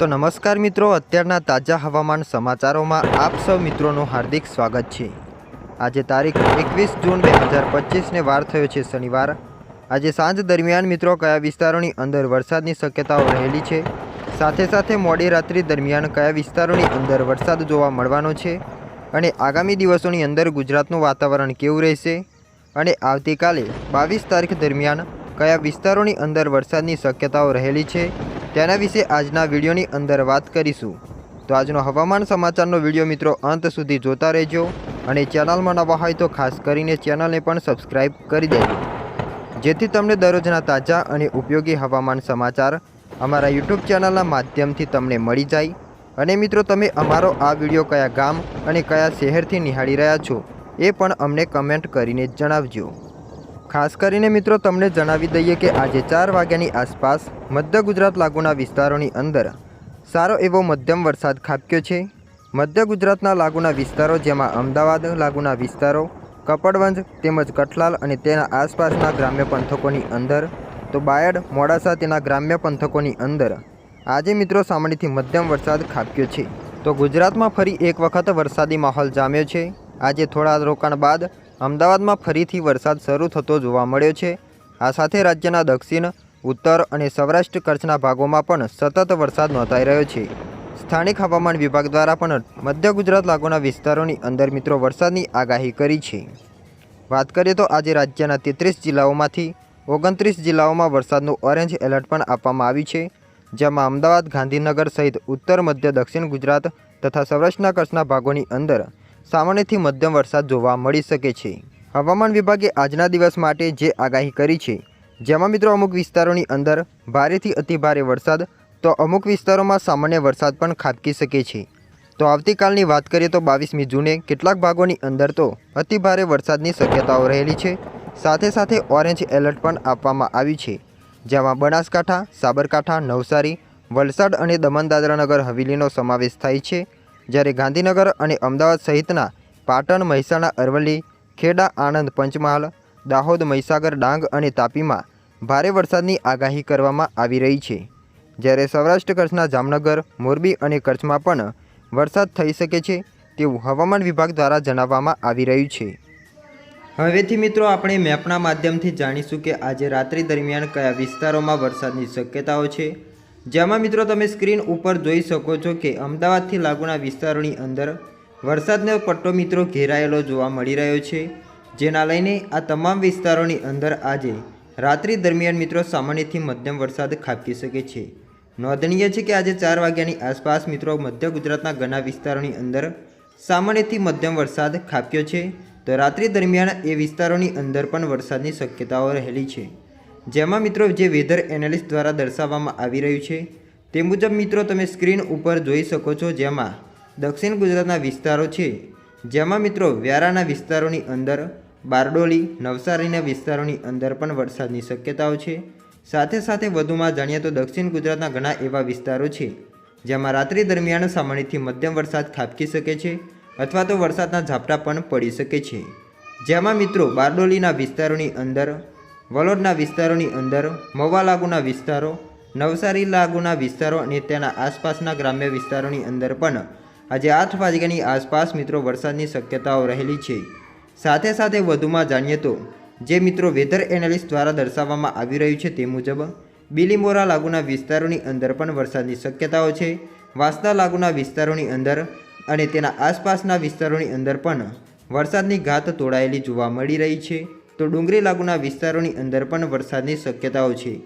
તો નમસ્કાર મિત્રો, અત્યારના તાજા હવામાન સમાચારોમાં આપ સૌ મિત્રોનું હાર્દિક સ્વાગત છે. આજે તારીખ એકવીસ જૂન બે હજાર પચીસને વાર થયો છે શનિવાર. આજે સાંજ દરમિયાન મિત્રો કયા વિસ્તારોની અંદર વરસાદની શક્યતાઓ રહેલી છે? સાથે સાથે મોડી રાત્રિ દરમિયાન કયા વિસ્તારોની અંદર વરસાદ જોવા મળવાનો છે? અને આગામી દિવસોની અંદર ગુજરાતનું વાતાવરણ કેવું રહેશે? અને આવતીકાલે બાવીસ તારીખ દરમિયાન કયા વિસ્તારોની અંદર વરસાદની શક્યતાઓ રહેલી છે? તેના વિશે આજના વિડીયોની અંદર વાત કરીશું. તો આજનો હવામાન સમાચારનો વીડિયો મિત્રો અંત સુધી જોતા રહેજો અને ચેનલમાં નવા હોય તો ખાસ કરીને ચેનલને પણ સબસ્ક્રાઈબ કરી દેજો. જેથી તમને દરરોજના તાજા અને ઉપયોગી હવામાન સમાચાર અમારા યુટ્યુબ ચેનલના માધ્યમથી તમને મળી જાય. અને મિત્રો તમે અમારો આ વીડિયો કયા ગામ અને કયા શહેરથી નિહાળી રહ્યા છો એ પણ અમને કમેન્ટ કરીને જણાવજો. ખાસ કરીને મિત્રો તમને જણાવી દઈએ કે આજે ચાર વાગ્યાની આસપાસ મધ્ય ગુજરાત લાગુના વિસ્તારોની અંદર સારો એવો મધ્યમ વરસાદ ખાબક્યો છે. મધ્ય ગુજરાતના લાગુના વિસ્તારો જેમાં અમદાવાદ લાગુના વિસ્તારો, કપડવંજ તેમજ કઠલાલ અને તેના આસપાસના ગ્રામ્ય પંથકોની અંદર, તો બાયડ, મોડાસા તેના ગ્રામ્ય પંથકોની અંદર આજે મિત્રો સામાન્યથી મધ્યમ વરસાદ ખાબક્યો છે. તો ગુજરાતમાં ફરી એક વખત વરસાદી માહોલ જામ્યો છે. આજે થોડા રોકાણ બાદ અમદાવાદમાં ફરીથી વરસાદ શરૂ થતો જોવા મળ્યો છે. આ સાથે રાજ્યના દક્ષિણ, ઉત્તર અને સૌરાષ્ટ્ર કચ્છના ભાગોમાં પણ સતત વરસાદ નોંધાઈ રહ્યો છે. સ્થાનિક હવામાન વિભાગ દ્વારા પણ મધ્ય ગુજરાત લાગુના વિસ્તારોની અંદર મિત્રો વરસાદની આગાહી કરી છે. વાત કરીએ તો આજે રાજ્યના તેત્રીસ જિલ્લાઓમાંથી ઓગણત્રીસ જિલ્લાઓમાં વરસાદનું ઓરેન્જ એલર્ટ પણ આપવામાં આવ્યું છે. જેમાં અમદાવાદ, ગાંધીનગર સહિત ઉત્તર, મધ્ય, દક્ષિણ ગુજરાત તથા સૌરાષ્ટ્રના કચ્છના ભાગોની અંદર સામાન્યથી મધ્યમ વરસાદ જોવા મળી શકે છે. હવામાન વિભાગે આજના દિવસ માટે જે આગાહી કરી છે, જેમાં મિત્રો અમુક વિસ્તારોની અંદર ભારેથી અતિભારે વરસાદ, તો અમુક વિસ્તારોમાં સામાન્ય વરસાદ પણ ખાબકી શકે છે. તો આવતીકાલની વાત કરીએ તો બાવીસમી જૂને કેટલાક ભાગોની અંદર તો અતિભારે વરસાદની શક્યતાઓ રહેલી છે. સાથે સાથે ઓરેન્જ એલર્ટ પણ આપવામાં આવ્યું છે, જેમાં બનાસકાંઠા, સાબરકાંઠા, નવસારી, વલસાડ અને દમણ દાદરાનગર હવેલીનો સમાવેશ થાય છે. જ્યારે ગાંધીનગર અને અમદાવાદ સહિતના પાટણ, મહેસાણા, અરવલ્લી, ખેડા, આણંદ, પંચમહાલ, દાહોદ, મહીસાગર, ડાંગ અને તાપીમાં ભારે વરસાદની આગાહી કરવામાં આવી રહી છે. જ્યારે સૌરાષ્ટ્ર કચ્છના જામનગર, મોરબી અને કચ્છમાં પણ વરસાદ થઈ શકે છે તેવું હવામાન વિભાગ દ્વારા જણાવવામાં આવી રહ્યું છે. હવેથી મિત્રો આપણે મેપના માધ્યમથી જાણીશું કે આજે રાત્રિ દરમિયાન કયા વિસ્તારોમાં વરસાદની શક્યતાઓ છે. જેમાં મિત્રો તમે સ્ક્રીન ઉપર જોઈ શકો છો કે અમદાવાદથી લાગુના વિસ્તારોની અંદર વરસાદનો પટ્ટો મિત્રો ઘેરાયેલો જોવા મળી રહ્યો છે. જેના લઈને આ તમામ વિસ્તારોની અંદર આજે રાત્રિ દરમિયાન મિત્રો સામાન્યથી મધ્યમ વરસાદ ખાબકી શકે છે. નોંધનીય છે કે આજે ચાર વાગ્યાની આસપાસ મિત્રો મધ્ય ગુજરાતના ઘણા વિસ્તારોની અંદર સામાન્યથી મધ્યમ વરસાદ ખાબક્યો છે. તો રાત્રિ દરમિયાન એ વિસ્તારોની અંદર પણ વરસાદની શક્યતાઓ રહેલી છે. જેમાં મિત્રો જે વેધર એનાલિસ્ટ દ્વારા દર્શાવવામાં આવી રહ્યું છે, તે મુજબ મિત્રો તમે સ્ક્રીન ઉપર જોઈ શકો છો જેમાં દક્ષિણ ગુજરાતના વિસ્તારો છે. જેમાં મિત્રો વ્યારાના વિસ્તારોની અંદર, બારડોલી, નવસારીના વિસ્તારોની અંદર પણ વરસાદની શક્યતાઓ છે. સાથે સાથે વધુમાં જાણીએ તો દક્ષિણ ગુજરાતના ઘણા એવા વિસ્તારો છે, જેમાં રાત્રિ દરમિયાન સામાન્યથી મધ્યમ વરસાદ ખાબકી શકે છે અથવા તો વરસાદના ઝાપટા પણ પડી શકે છે. જેમાં મિત્રો બારડોલીના વિસ્તારોની અંદર વલોડના વિસ્તારોની અંદર મવા લાગુના વિસ્તારો, નવસારી લાગુના વિસ્તારો અને તેના આસપાસના ગ્રામ્ય વિસ્તારોની અંદર પણ આજે આઠ વાગ્યાની આસપાસ મિત્રો વરસાદની શક્યતાઓ રહેલી છે. સાથે સાથે વધુમાં જાણીએ તો, જે મિત્રો વેધર એનાલિસ્ટ દ્વારા દર્શાવવામાં આવી રહ્યું છે તે મુજબ, બિલીમોરા લાગુના વિસ્તારોની અંદર પણ વરસાદની શક્યતાઓ છે. વાંસદા લાગુના વિસ્તારોની અંદર અને તેના આસપાસના વિસ્તારોની અંદર પણ વરસાદની ઘાત તોડાયેલી જોવા મળી રહી છે. તો ડુંગરી લાગુના વિસ્તારોની અંદર પણ વરસાદની શક્યતાઓ છે.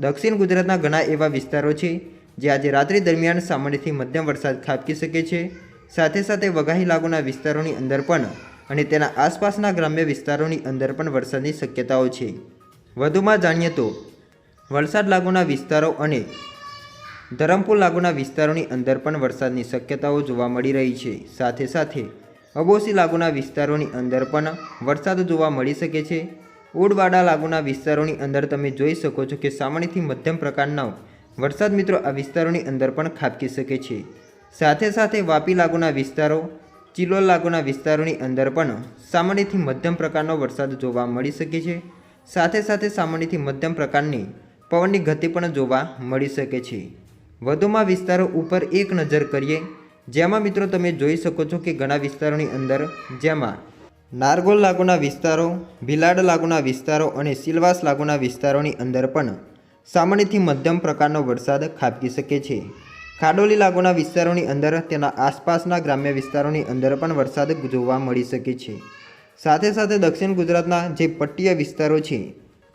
દક્ષિણ ગુજરાતના ઘણા એવા વિસ્તારો છે, જે આજે રાત્રિ દરમિયાન સામાન્યથી મધ્યમ વરસાદ ખાબકી શકે છે. સાથે સાથે વઘાઈ લાગુના વિસ્તારોની અંદર પણ અને તેના આસપાસના ગ્રામ્ય વિસ્તારોની અંદર પણ વરસાદની શક્યતાઓ છે. વધુમાં જાણીએ તો, વલસાડ લાગુના વિસ્તારો અને ધરમપુર લાગુના વિસ્તારોની અંદર પણ વરસાદની શક્યતાઓ જોવા મળી રહી છે. સાથે સાથે અબોસી લાગુના વિસ્તારોની અંદર પણ વરસાદ જોવા મળી શકે છે. ઉડવાડા લાગુના વિસ્તારોની અંદર તમે જોઈ શકો છો કે સામાન્યથી મધ્યમ પ્રકારનો વરસાદ મિત્રો આ વિસ્તારોની અંદર પણ ખાબકી શકે છે. સાથે સાથે વાપી લાગુના વિસ્તારો, ચિલોલ લાગુના વિસ્તારોની અંદર પણ સામાન્યથી મધ્યમ પ્રકારનો વરસાદ જોવા મળી શકે છે. સાથે સાથે સામાન્યથી મધ્યમ પ્રકારની પવનની ગતિ પણ જોવા મળી શકે છે. વધુમાં વિસ્તારો ઉપર એક નજર કરીએ જેમાં મિત્રો તમે જોઈ શકો છો કે ઘણા વિસ્તારોની અંદર જેમાં નારગોલ લાગુના વિસ્તારો, ભિલાડ લાગુના વિસ્તારો અને સિલવાસ લાગુના વિસ્તારોની અંદર પણ સામાન્યથી મધ્યમ પ્રકારનો વરસાદ ખાબકી શકે છે. ખાડોલી લાગુના વિસ્તારોની અંદર તેના આસપાસના ગ્રામ્ય વિસ્તારોની અંદર પણ વરસાદ જોવા મળી શકે છે. સાથે સાથે દક્ષિણ ગુજરાતના જે પટ્ટીય વિસ્તારો છે,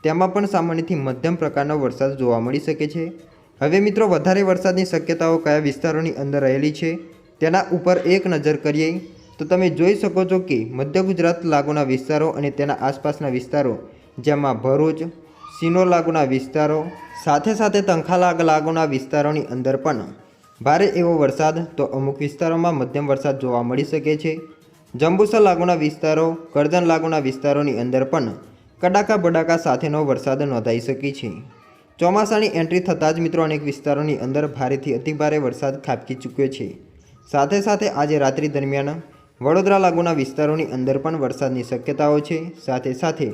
તેમાં પણ સામાન્યથી મધ્યમ પ્રકારનો વરસાદ જોવા મળી શકે છે. હવે મિત્રો, વધારે વરસાદની શક્યતાઓ કયા વિસ્તારોની અંદર રહેલી છે? તેના ઉપર એક નજર કરીએ, તો તમે જોઈ શકો છો કે મધ્ય ગુજરાત લાગુના વિસ્તારો અને તેના આસપાસના વિસ્તારો, જેમાં ભરૂચ સિનો લાગુના વિસ્તારો, સાથે સાથે તંખાલાગ લાગુના વિસ્તારોની અંદર પણ ભારે એવો વરસાદ, તો અમુક વિસ્તારોમાં મધ્યમ વરસાદ જોવા મળી શકે છે. જંબુસર લાગુના વિસ્તારો, કરજણ લાગુના વિસ્તારોની અંદર પણ કડાકા બડાકા સાથેનો વરસાદ નોંધાઈ શકે છે. ચોમાસાની એન્ટ્રી થતાં જ મિત્રો અનેક વિસ્તારોની અંદર ભારેથી અતિભારે વરસાદ ખાબકી ચૂક્યો છે. સાથે સાથે આજે રાત્રિ દરમિયાન વડોદરા લાગુના વિસ્તારોની અંદર પણ વરસાદની શક્યતાઓ છે. સાથે સાથે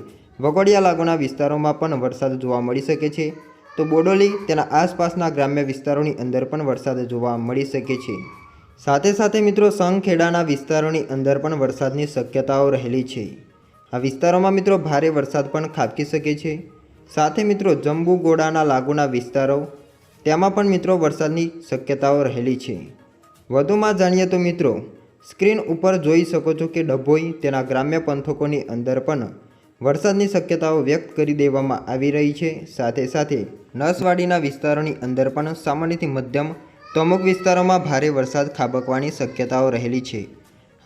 વગોડિયા લાગુના વિસ્તારોમાં પણ વરસાદ જોવા મળી શકે છે. તો બોડોલી તેના આસપાસના ગ્રામ્ય વિસ્તારોની અંદર પણ વરસાદ જોવા મળી શકે છે. સાથે સાથે મિત્રો સંખેડાના વિસ્તારોની અંદર પણ વરસાદની શક્યતાઓ રહેલી છે. આ વિસ્તારોમાં મિત્રો ભારે વરસાદ પણ ખાબકી શકે છે. સાથે મિત્રો જંબુ ગોડાના લાગુના વિસ્તારો, તેમાં પણ મિત્રો વરસાદની શક્યતાઓ રહેલી છે. વધુમાં જાણીએ તો મિત્રો, સ્ક્રીન ઉપર જોઈ શકો છો કે ડભોઈ તેના ગ્રામ્ય પંથકોની અંદર પણ વરસાદની શક્યતાઓ વ્યક્ત કરી દેવામાં આવી રહી છે. સાથે સાથે નસવાડીના વિસ્તારોની અંદર પણ સામાન્યથી મધ્યમ તો અમુક વિસ્તારોમાં ભારે વરસાદ ખાબકવાની શક્યતાઓ રહેલી છે.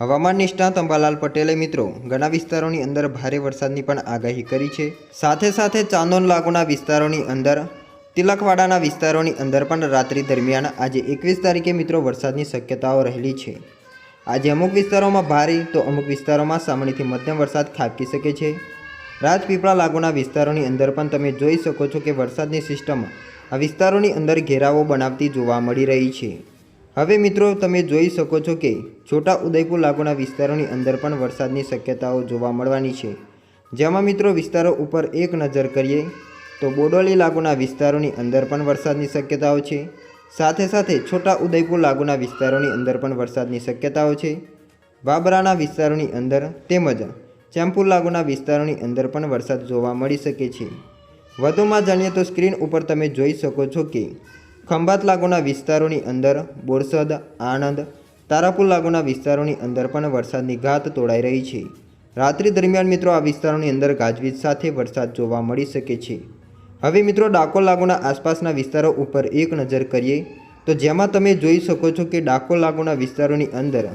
હવામાન નિષ્ણાત અંબાલાલ પટેલે મિત્રો, ઘણા વિસ્તારોની અંદર ભારે વરસાદની પણ આગાહી કરી છે. સાથે સાથે ચાંદોન લાગુના વિસ્તારોની અંદર તિલકવાડાના વિસ્તારોની અંદર પણ રાત્રિ દરમિયાન આજે એકવીસ તારીખે મિત્રો વરસાદની શક્યતાઓ રહેલી છે. આજે અમુક વિસ્તારોમાં ભારે તો અમુક વિસ્તારોમાં સામાન્યથી મધ્યમ વરસાદ ખાબકી શકે છે. રાજપીપળા લાગુના વિસ્તારોની અંદર પણ તમે જોઈ શકો છો કે વરસાદની સિસ્ટમ આ વિસ્તારોની અંદર ઘેરાવો બનાવતી જોવા મળી રહી છે. હવે મિત્રો તમે જોઈ શકો છો કે છોટા ઉદયપુર લાગુના વિસ્તારોની અંદર પણ વરસાદની શક્યતાઓ જોવા મળવાની છે. જેમાં મિત્રો વિસ્તારો ઉપર એક નજર કરીએ તો બોડોલી લાગુના વિસ્તારોની અંદર પણ વરસાદની શક્યતાઓ છે. સાથે સાથે છોટા ઉદયપુર લાગુના વિસ્તારોની અંદર પણ વરસાદની શક્યતાઓ છે. બાબરાના વિસ્તારોની અંદર તેમજ ચેમ્પુર લાગુના વિસ્તારોની અંદર પણ વરસાદ જોવા મળી શકે છે. વધુમાં જાણીએ તો સ્ક્રીન ઉપર તમે જોઈ શકો છો કે ખંભાત લાગુના વિસ્તારોની અંદર બોરસદ, આણંદ, તારાપુર લાગુના વિસ્તારોની અંદર પણ વરસાદની ઘાત તોડાઈ રહી છે. રાત્રિ દરમિયાન મિત્રો આ વિસ્તારોની અંદર ગાજવીજ સાથે વરસાદ જોવા મળી શકે છે. હવે મિત્રો ડાકોર લાગુના આસપાસના વિસ્તારો ઉપર એક નજર કરીએ, તો જેમાં તમે જોઈ શકો છો કે ડાકોર લાગુના વિસ્તારોની અંદર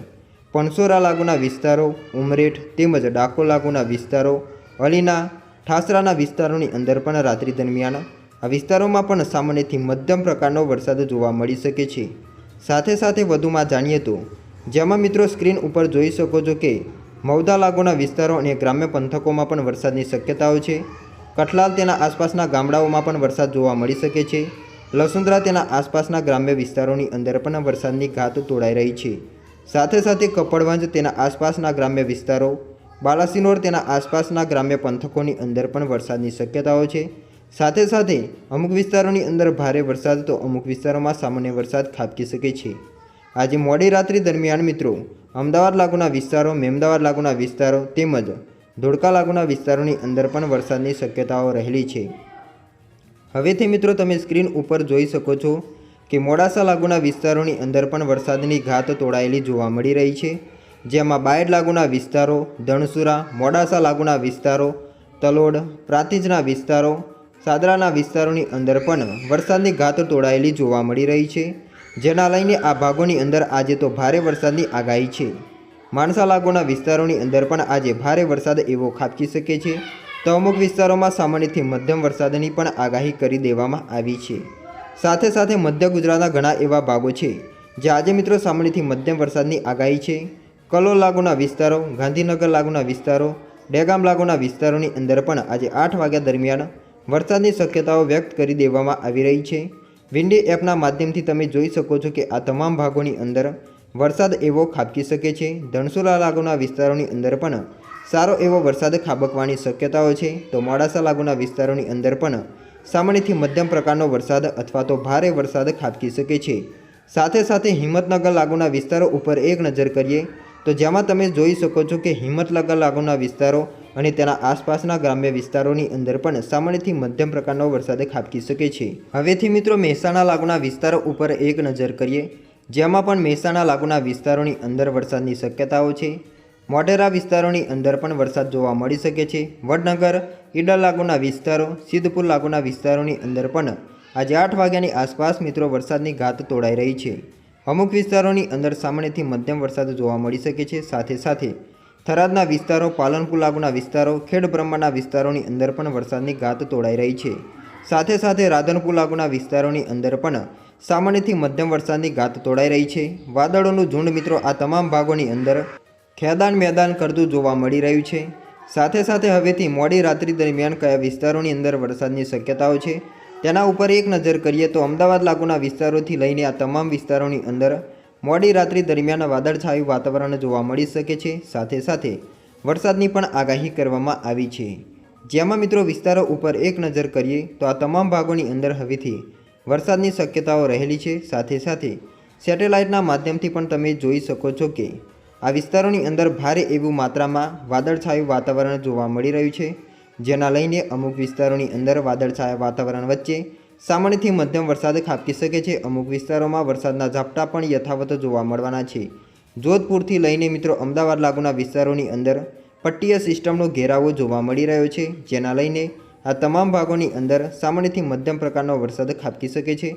પણસોરા લાગુના વિસ્તારો, ઉમરેઠ તેમજ ડાકોર લાગુના વિસ્તારો, અલીના, ઠાસરાના વિસ્તારોની અંદર પણ રાત્રિ દરમિયાન આ વિસ્તારોમાં પણ સામાન્યથી મધ્યમ પ્રકારનો વરસાદ જોવા મળી શકે છે. સાથે સાથે વધુમાં જાણીએ તો, જેમાં મિત્રો સ્ક્રીન ઉપર જોઈ શકો છો કે મૌદા લાગુના વિસ્તારો અને ગ્રામ્ય પંથકોમાં પણ વરસાદની શક્યતાઓ છે. કઠલાલ તેના આસપાસના ગામડાઓમાં પણ વરસાદ જોવા મળી શકે છે. લસુંદરા તેના આસપાસના ગ્રામ્ય વિસ્તારોની અંદર પણ વરસાદની ઘાત તોડાઈ રહી છે. સાથે સાથે કપડવંજ તેના આસપાસના ગ્રામ્ય વિસ્તારો, બાલાસિનોર તેના આસપાસના ગ્રામ્ય પંથકોની અંદર પણ વરસાદની શક્યતાઓ છે. સાથે સાથે અમુક વિસ્તારોની અંદર ભારે વરસાદ તો અમુક વિસ્તારોમાં સામાન્ય વરસાદ ખાબકી શકે છે. આજે મોડી રાત્રિ દરમિયાન મિત્રો, અમદાવાદ લાગુના વિસ્તારો, મેમદાવાદ લાગુના વિસ્તારો તેમજ ધોળકા લાગુના વિસ્તારોની અંદર પણ વરસાદની શક્યતાઓ રહેલી છે. હવેથી મિત્રો તમે સ્ક્રીન ઉપર જોઈ શકો છો કે મોડાસા લાગુના વિસ્તારોની અંદર પણ વરસાદની ઘાત તોડાયેલી જોવા મળી રહી છે. જેમાં બાયડ લાગુના વિસ્તારો, ધણસુરા, મોડાસા લાગુના વિસ્તારો, તલોડ, પ્રાંતિજના વિસ્તારો, સાદરાના વિસ્તારોની અંદર પણ વરસાદની ઘાત તોડાયેલી જોવા મળી રહી છે. જેના લઈને આ ભાગોની અંદર આજે તો ભારે વરસાદની આગાહી છે. માણસા લાગુના વિસ્તારોની અંદર પણ આજે ભારે વરસાદ એવો ખાબકી શકે છે. તો અમુક વિસ્તારોમાં સામાન્યથી મધ્યમ વરસાદની પણ આગાહી કરી દેવામાં આવી છે. સાથે સાથે મધ્ય ગુજરાતના ઘણા એવા ભાગો છે, જે આજે મિત્રો સામાન્યથી મધ્યમ વરસાદની આગાહી છે. કલોલ લાગુના વિસ્તારો, ગાંધીનગર લાગુના વિસ્તારો, ડેગામ લાગુના વિસ્તારોની અંદર પણ આજે આઠ વાગ્યા દરમિયાન વરસાદની શક્યતાઓ વ્યક્ત કરી દેવામાં આવી રહી છે. વિન્ડી એપના માધ્યમથી તમે જોઈ શકો છો કે આ તમામ ભાગોની અંદર વરસાદ એવો ખાબકી શકે છે. ધનસુલા લાગુના વિસ્તારોની અંદર પણ સારો એવો વરસાદ ખાબકવાની શક્યતાઓ છે. તો મોડાસા લાગુના વિસ્તારોની અંદર પણ સામાન્યથી મધ્યમ પ્રકારનો વરસાદ અથવા તો ભારે વરસાદ ખાબકી શકે છે. સાથે સાથે હિંમતનગર લાગુના વિસ્તારો ઉપર એક નજર કરીએ તો જેમાં તમે જોઈ શકો છો કે હિંમતનગર લાગુના વિસ્તારો અને તેના આસપાસના ગ્રામ્ય વિસ્તારોની અંદર પણ સામાન્યથી મધ્યમ પ્રકારનો વરસાદ ખાબકી શકે છે. હવેથી મિત્રો મહેસાણા લાગુના વિસ્તારો ઉપર એક નજર કરીએ જેમાં પણ મહેસાણા લાગુના વિસ્તારોની અંદર વરસાદની શક્યતાઓ છે. મોઢેરા વિસ્તારોની અંદર પણ વરસાદ જોવા મળી શકે છે. વડનગર, ઈડર લાગુના વિસ્તારો, સિદ્ધપુર લાગુના વિસ્તારોની અંદર પણ આજે આઠ વાગ્યાની આસપાસ મિત્રો વરસાદની ઘાત તોડાઈ રહી છે. અમુક વિસ્તારોની અંદર સામાન્યથી મધ્યમ વરસાદ જોવા મળી શકે છે. સાથે સાથે થરાદના વિસ્તારો, પાલનપુર લાગુના વિસ્તારો, ખેડ બ્રહ્માના વિસ્તારોની અંદર પણ વરસાદની ઘાત તોડાઈ રહી છે. સાથે સાથે રાધનપુર લાગુના વિસ્તારોની અંદર પણ સામાન્યથી મધ્યમ વરસાદની ગાત તોડાઈ રહી છે. વાદળોનું ઝુંડ મિત્રો આ તમામ ભાગોની અંદર ખેદાન મેદાન કરતું જોવા મળી રહ્યું છે. સાથે સાથે હવેથી મોડી રાત્રિ દરમિયાન કયા વિસ્તારોની અંદર વરસાદની શક્યતાઓ છે? તેના ઉપર એક નજર કરીએ તો અમદાવાદ લાગુના વિસ્તારોથી લઈને આ તમામ વિસ્તારોની અંદર મોડી રાત્રિ દરમિયાન વાદળછાયું વાતાવરણ જોવા મળી શકે છે. સાથે સાથે વરસાદની પણ આગાહી કરવામાં આવી છે. જેમાં મિત્રો વિસ્તારો ઉપર એક નજર કરીએ તો આ તમામ ભાગોની અંદર હવેથી વરસાદની શક્યતાઓ રહેલી છે. સાથે સાથે સેટેલાઇટના માધ્યમથી પણ તમે જોઈ શકો છો કે આ વિસ્તારોની અંદર ભારે એવું માત્રામાં વાદળછાયું વાતાવરણ જોવા મળી રહ્યું છે. જેના લઈને અમુક વિસ્તારોની અંદર વાદળછાયા વાતાવરણ વચ્ચે સામાન્યથી મધ્યમ વરસાદ ખાબકી શકે છે. અમુક વિસ્તારોમાં વરસાદના ઝાપટા પણ યથાવત જોવા મળવાના છે. જોધપુરથી લઈને મિત્રો અમદાવાદ લાગુના વિસ્તારોની અંદર પટ્ટીય સિસ્ટમનો ઘેરાવો જોવા મળી રહ્યો છે. જેના લઈને આ તમામ ભાગોની અંદર સામાન્યથી મધ્યમ પ્રકારનો વરસાદ ખાબકી શકે છે.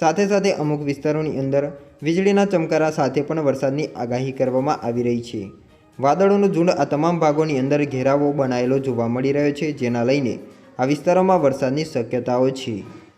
સાથે સાથે અમુક વિસ્તારોની અંદર વીજળીના ચમકારા સાથે પણ વરસાદની આગાહી કરવામાં આવી રહી છે. વાદળોનું ઝુંડ આ તમામ ભાગોની અંદર ઘેરાવો બનાયેલો જોવા મળી રહ્યો છે, જેના લઈને આ વિસ્તારોમાં વરસાદની શક્યતાઓ છે.